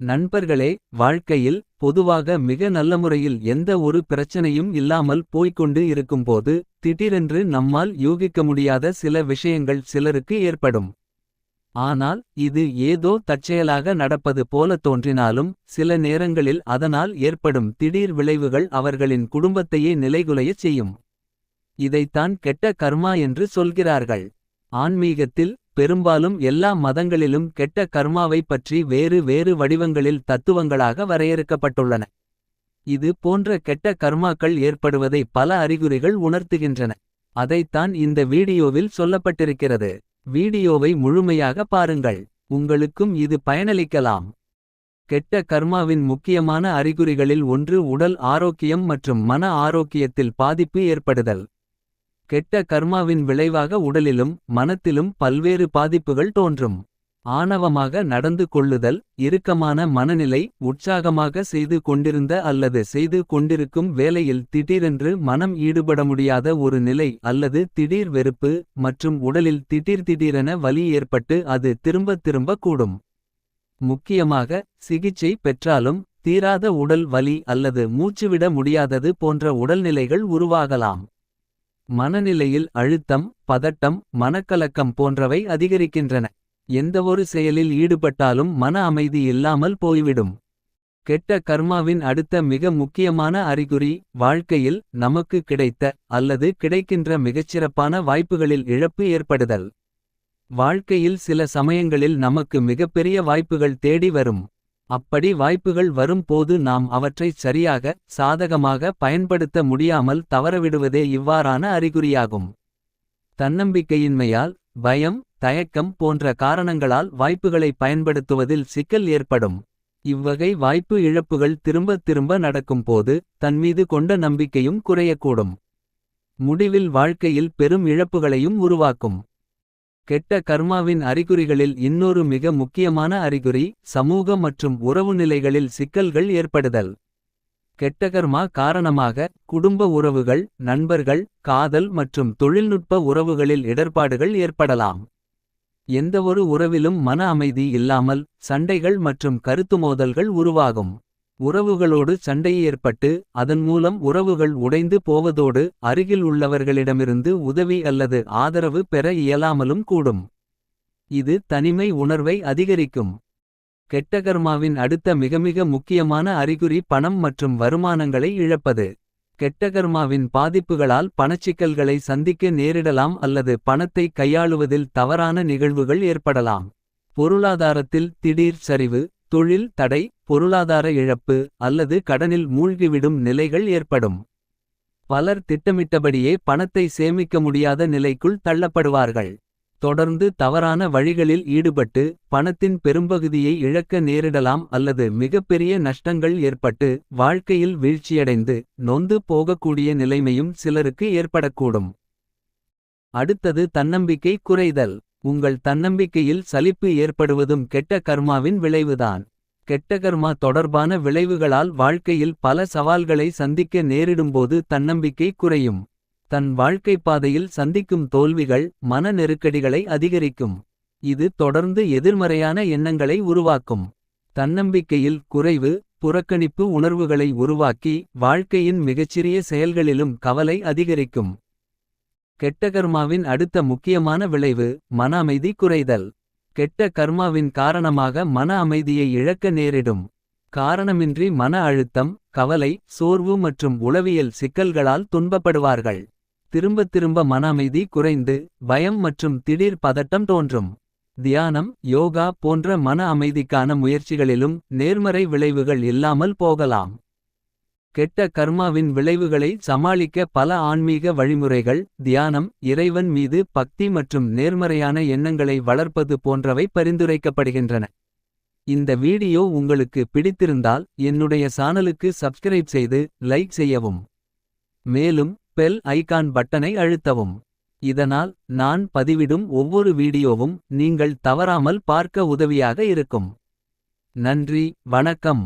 நண்பர்களே வாழ்க்கையில் பொதுவாக மிக நல்ல முறையில் எந்த ஒரு பிரச்சனையும் இல்லாமல் போய்க்கொண்டு இருக்கும்போது திடீரென்று நம்மால் யூகிக்க முடியாத சில விஷயங்கள் சிலருக்கு ஏற்படும். ஆனால் இது ஏதோ தற்செயலாக நடப்பது போல தோன்றினாலும் சில நேரங்களில் அதனால் ஏற்படும் திடீர் விளைவுகள் அவர்களின் குடும்பத்தையே நிலைகுலையச் செய்யும். இதைத்தான் கெட்ட கர்மா என்று சொல்கிறார்கள். ஆன்மீகத்தில் பெரும்பாலும் எல்லா மதங்களிலும் கெட்ட கர்மாவைப் பற்றி வேறு வேறு வடிவங்களில் தத்துவங்களாக வரையறுக்கப்பட்டுள்ளன. இது போன்ற கெட்ட கர்மாக்கள் ஏற்படுவதை பல அறிகுறிகள் உணர்த்துகின்றன. அதைத்தான் இந்த வீடியோவில் சொல்லப்பட்டிருக்கிறது. வீடியோவை முழுமையாக பாருங்கள். உங்களுக்கும் இது பயனளிக்கலாம். கெட்ட கர்மாவின் முக்கியமான அறிகுறிகளில் ஒன்று உடல் ஆரோக்கியம் மற்றும் மன ஆரோக்கியத்தில் பாதிப்பு ஏற்படுதல். கெட்ட கர்மாவின் விளைவாக உடலிலும் மனத்திலும் பல்வேறு பாதிப்புகள் தோன்றும். ஆணவமாக நடந்து கொள்ளுதல் இறுக்கமான மனநிலை உற்சாகமாக செய்து கொண்டிருந்த அல்லது செய்து கொண்டிருக்கும் வேலையில் திடீரென்று மனம் ஈடுபட முடியாத ஒரு நிலை அல்லது திடீர் வெறுப்பு மற்றும் உடலில் திடீர் திடீரென வலி ஏற்பட்டு அது திரும்பத் திரும்ப கூடும். முக்கியமாக சிகிச்சை பெற்றாலும் தீராத உடல் வலி அல்லது மூச்சுவிட முடியாதது போன்ற உடல்நிலைகள் உருவாகலாம். மனநிலையில் அழுத்தம் பதட்டம் மனக்கலக்கம் போன்றவை அதிகரிக்கின்றன. எந்தவொரு செயலில் ஈடுபட்டாலும் மன அமைதி இல்லாமல் போய்விடும். கெட்ட கர்மாவின் அடுத்த மிக முக்கியமான அறிகுறி வாழ்க்கையில் நமக்கு கிடைத்த அல்லது கிடைக்கின்ற மிகச்சிறப்பான வாய்ப்புகளில் இழப்பு ஏற்படுதல். வாழ்க்கையில் சில சமயங்களில் நமக்கு மிகப்பெரிய வாய்ப்புகள் தேடி வரும். அப்படி வாய்ப்புகள் வரும் போது நாம் அவற்றைச் சரியாக சாதகமாக பயன்படுத்த முடியாமல் தவறவிடுவதே இவ்வாறான அறிகுறியாகும். தன்னம்பிக்கையின்மையால் பயம் தயக்கம் போன்ற காரணங்களால் வாய்ப்புகளை பயன்படுத்துவதில் சிக்கல் ஏற்படும். இவ்வகை வாய்ப்பு இழப்புகள் திரும்பத் திரும்ப நடக்கும் போது தன்மீது கொண்ட நம்பிக்கையும் குறையக்கூடும். முடிவில் வாழ்க்கையில் பெரும் இழப்புகளையும் உருவாக்கும். கெட்ட கர்மாவின் அறிகுறிகளில் இன்னொரு மிக முக்கியமான அறிகுறி சமூக மற்றும் உறவு நிலைகளில் சிக்கல்கள் ஏற்படுதல். கெட்டகர்மா காரணமாக குடும்ப உறவுகள் நண்பர்கள் காதல் மற்றும் தொழில்நுட்ப உறவுகளில் இடர்பாடுகள் ஏற்படலாம். எந்தவொரு உறவிலும் மன அமைதி இல்லாமல் சண்டைகள் மற்றும் கருத்துமோதல்கள் உருவாகும். உறவுகளோடு சண்டை ஏற்பட்டு அதன் மூலம் உறவுகள் உடைந்து போவதோடு அருகில் உள்ளவர்களிடமிருந்து உதவி அல்லது ஆதரவு பெற இயலாமலும் கூடும். இது தனிமை உணர்வை அதிகரிக்கும். கெட்டகர்மாவின் அடுத்த மிகமிக முக்கியமான அறிகுறி பணம் மற்றும் வருமானங்களை இழப்பது. கெட்டகர்மாவின் பாதிப்புகளால் பணச்சிக்கல்களை சந்திக்க நேரிடலாம் அல்லது பணத்தை கையாளுவதில் தவறான நிகழ்வுகள் ஏற்படலாம். பொருளாதாரத்தில் திடீர் சரிவு தொழில் தடை பொருளாதார இழப்பு அல்லது கடனில் மூழ்கிவிடும் நிலைகள் ஏற்படும். பலர் திட்டமிட்டபடியே பணத்தை சேமிக்க முடியாத நிலைக்குள் தள்ளப்படுவார்கள். தொடர்ந்து தவறான வழிகளில் ஈடுபட்டு பணத்தின் பெரும்பகுதியை இழக்க நேரிடலாம் அல்லது மிகப்பெரிய நஷ்டங்கள் ஏற்பட்டு வாழ்க்கையில் வீழ்ச்சியடைந்து நொந்து போகக்கூடிய நிலைமையும் சிலருக்கு ஏற்படக்கூடும். அடுத்தது தன்னம்பிக்கை குறைதல் உங்கள் தன்னம்பிக்கையில் சலிப்பு ஏற்படுவதும் கெட்ட கர்மாவின் விளைவுதான். கெட்டகர்மா தொடர்பான விளைவுகளால் வாழ்க்கையில் பல சவால்களை சந்திக்க நேரிடும்போது தன்னம்பிக்கை குறையும். தன் வாழ்க்கைப் பாதையில் சந்திக்கும் தோல்விகள் மன நெருக்கடிகளை அதிகரிக்கும். இது தொடர்ந்து எதிர்மறையான எண்ணங்களை உருவாக்கும். தன்னம்பிக்கையில் குறைவு புறக்கணிப்பு உணர்வுகளை உருவாக்கி வாழ்க்கையின் மிகச்சிறிய செயல்களிலும் கவலை அதிகரிக்கும். கெட்ட கர்மாவின் அடுத்த முக்கியமான விளைவு மன அமைதி குறைதல். கெட்ட கர்மாவின் காரணமாக மன அமைதியை இழக்க நேரிடும். காரணமின்றி மன அழுத்தம் கவலை சோர்வு மற்றும் உளவியல் சிக்கல்களால் துன்பப்படுவார்கள். திரும்பத் திரும்ப மன அமைதி குறைந்து பயம் மற்றும் திடீர் பதட்டம் தோன்றும். தியானம் யோகா போன்ற மன அமைதிக்கான முயற்சிகளிலும் நேர்மறை விளைவுகள் இல்லாமல் போகலாம். கெட்ட கர்மாவின் விளைவுகளை சமாளிக்க பல ஆன்மீக வழிமுறைகள் தியானம் இறைவன் மீது பக்தி மற்றும் நேர்மறையான எண்ணங்களை வளர்ப்பது போன்றவை பரிந்துரைக்கப்படுகின்றன. இந்த வீடியோ உங்களுக்கு பிடித்திருந்தால் என்னுடைய சானலுக்கு சப்ஸ்கிரைப் செய்து லைக் செய்யவும். மேலும் பெல் ஐகான் பட்டனை அழுத்தவும். இதனால் நான் பதிவிடும் ஒவ்வொரு வீடியோவும் நீங்கள் தவறாமல் பார்க்க உதவியாக இருக்கும். நன்றி வணக்கம்.